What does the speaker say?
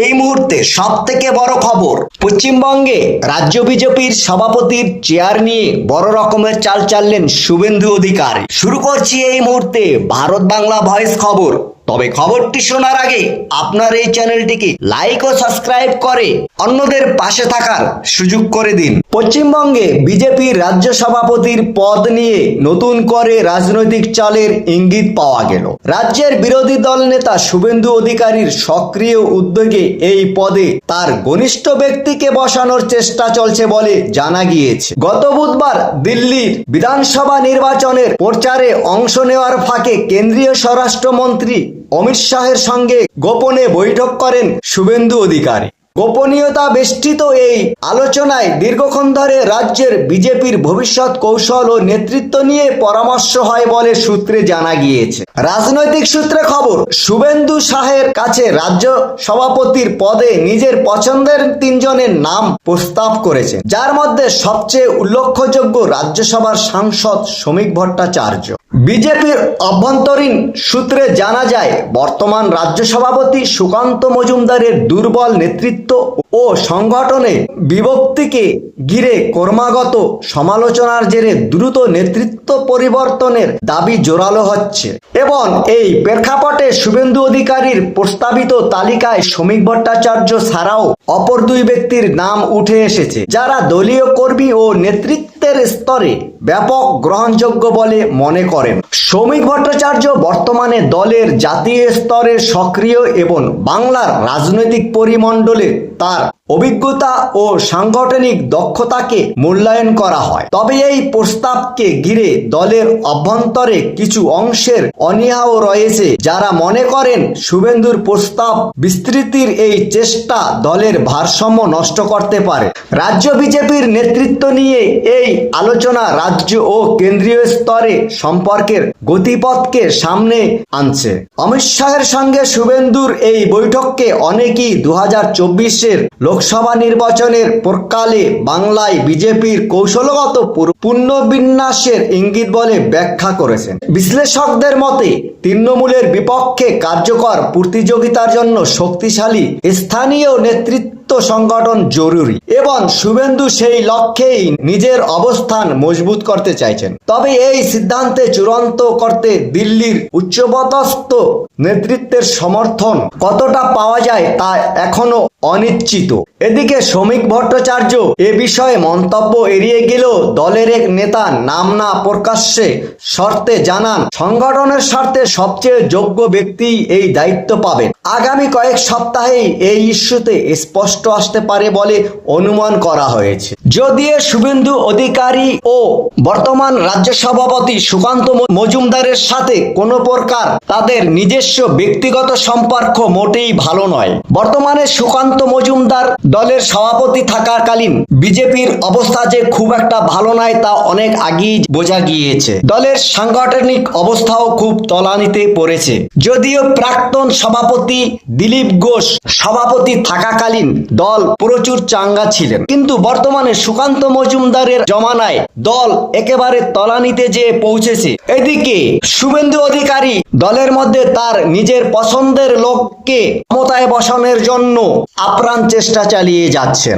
এই মুহূর্তে সব থেকে বড় খবর, পশ্চিমবঙ্গে রাজ্য বিজেপির সভাপতির চেয়ার নিয়ে বড় রকমের চাল চাললেন শুভেন্দু অধিকারী। শুরু করছি এই মুহূর্তে ভারত বাংলা ভয়েস খবর। তবে খবরটি শোনার আগে আপনার এই চ্যানেলটিকে লাইক ও সাবস্ক্রাইব করে অন্যদের পাশে থাকার সুযোগ করে দিন। পশ্চিমবঙ্গে বিজেপির রাজ্য সভাপতির পদ নিয়ে নতুন করে রাজনৈতিক চালের ইঙ্গিত পাওয়া গেল। রাজ্যের বিরোধী দল নেতা শুভেন্দু অধিকারীর সক্রিয় উদ্যোগে এই পদে তার ঘনিষ্ঠ ব্যক্তিকে বসানোর চেষ্টা চলছে বলে জানা গিয়েছে। গত বুধবার দিল্লির বিধানসভা নির্বাচনের প্রচারে অংশ নেওয়ার ফাঁকে কেন্দ্রীয় স্বরাষ্ট্রমন্ত্রী অমিত শাহের সঙ্গে গোপনে বৈঠক করেন শুভেন্দু অধিকারী। গোপনীয়তা বেষ্টিত এই আলোচনায় দীর্ঘক্ষণ ধরে রাজ্যের বিজেপির ভবিষ্যৎ কৌশল ও নেতৃত্ব নিয়ে পরামর্শ হয় বলে সূত্রে জানা গিয়েছে। রাজনৈতিক সূত্রে খবর, শুভেন্দু শাহের কাছে রাজ্য সভাপতির পদে নিজের পছন্দের তিনজনের নাম প্রস্তাব করেছেন যার মধ্যে সবচেয়ে উল্লেখযোগ্য রাজ্যসভার সাংসদ শ্রমিক ভট্টাচার্য। বিজেপির অভ্যন্তরীণ সূত্রে জানা যায়, বর্তমান রাজ্য সভাপতি সুকান্ত মজুমদারের দুর্বল নেতৃত্ব ও সংগঠনে বিভক্তিকে ঘিরে কর্মাগত সমালোচনার জেরে দ্রুত নেতৃত্ব পরিবর্তনের দাবি জোরালো হচ্ছে। এবং এই প্রেক্ষাপটে শুভেন্দু অধিকারীর প্রস্তাবিত তালিকায় শ্রমিক ভট্টাচার্য ছাড়াও অপর দুই ব্যক্তির নাম উঠে এসেছে, যারা দলীয় কর্মী ও নেতৃত্বের স্তরে ব্যাপক গ্রহণযোগ্য বলে মনে করেন। শ্রমিক ভট্টাচার্য বর্তমানে দলের জাতীয় স্তরে সক্রিয় এবং বাংলার রাজনৈতিক পরিমণ্ডলে তার অভিজ্ঞতা ও সাংগঠনিক দক্ষতাকে মূল্যায়ন করা হয়। তবে এই প্রস্তাবকে ঘিরে দলের অভ্যন্তরে কিছু অংশের অনীহাও রয়েছে যারা মনে করেন শুভেন্দুর প্রস্তাব বিস্তৃতির এই চেষ্টা দলের ভারসাম্য নষ্ট করতে পারে। রাজ্য বিজেপির নেতৃত্ব নিয়ে এই আলোচনা রাজ্য ও কেন্দ্রীয় স্তরে সম্পর্কের গতিপথকে সামনে আনছে। অমিত শাহের সঙ্গে শুভেন্দুর এই বৈঠককে অনেকেই দু হাজার চব্বিশের লোকসভা নির্বাচনের প্রকালে বাংলায় বিজেপির কৌশলগত পুনর্বিন্যাসের ইঙ্গিত বলে ব্যাখ্যা করেছেন। বিশ্লেষকদের মতে, তৃণমূলের বিপক্ষে কার্যকর প্রতিযোগিতার জন্য শক্তিশালী স্থানীয় নেতৃত্ব সংগঠন জরুরি এবং শুভেন্দু সেই লক্ষ্যেই নিজের অবস্থান মজবুত করতে চাইছেন। তবে এই সিদ্ধান্তে চূড়ান্ত করতে দিল্লির উচ্চপদস্থ নেতৃত্বের সমর্থন কতটা পাওয়া যায় তা এখনও অনিশ্চিত। এদিকে শ্রমিক ভট্টাচার্য এ বিষয়ে মন্তব্য এড়িয়ে গেলেও দলের এক নেতা নাম না প্রকাশ্যে শর্তে জানান, সংগঠনের স্বার্থে সবচেয়ে যোগ্য ব্যক্তি এই দায়িত্ব পাবেন। আগামী কয়েক সপ্তাহেই এই ইস্যুতে স্পষ্ট আসতে পারে বলে অনুমান করা হয়েছে। যদিও শুভেন্দু অধিকারী ও বর্তমান রাজ্য সভাপতি সুকান্ত মজুমদারের সাথে কোনো প্রকার তাদের নিজস্ব ব্যক্তিগত সম্পর্ক মোটেই ভালো নয়। বর্তমানে সুকান্ত মজুমদার দলের সভাপতি থাকাকালীন বিজেপির অবস্থা যে খুব একটা ভালো নয় তা অনেক আগেই বোঝা গিয়েছে। দলের সাংগঠনিক অবস্থাও খুব তলানিতে পড়েছে। যদিও প্রাক্তন সভাপতি দিলীপ ঘোষ। সভাপতি থাকাকালীন দল প্রচুর চাঙ্গা ছিলেন। কিন্তু বর্তমানে সুকান্ত মজুমদারের জমানায় দল একেবারে তলানিতে যেয়ে পৌঁছেছে। এদিকে শুভেন্দু অধিকারী দলের মধ্যে তার নিজের পছন্দের লোককে ক্ষমতায় বসানোর জন্য আপ্রাণ চেষ্টা চালিয়ে যাচ্ছেন।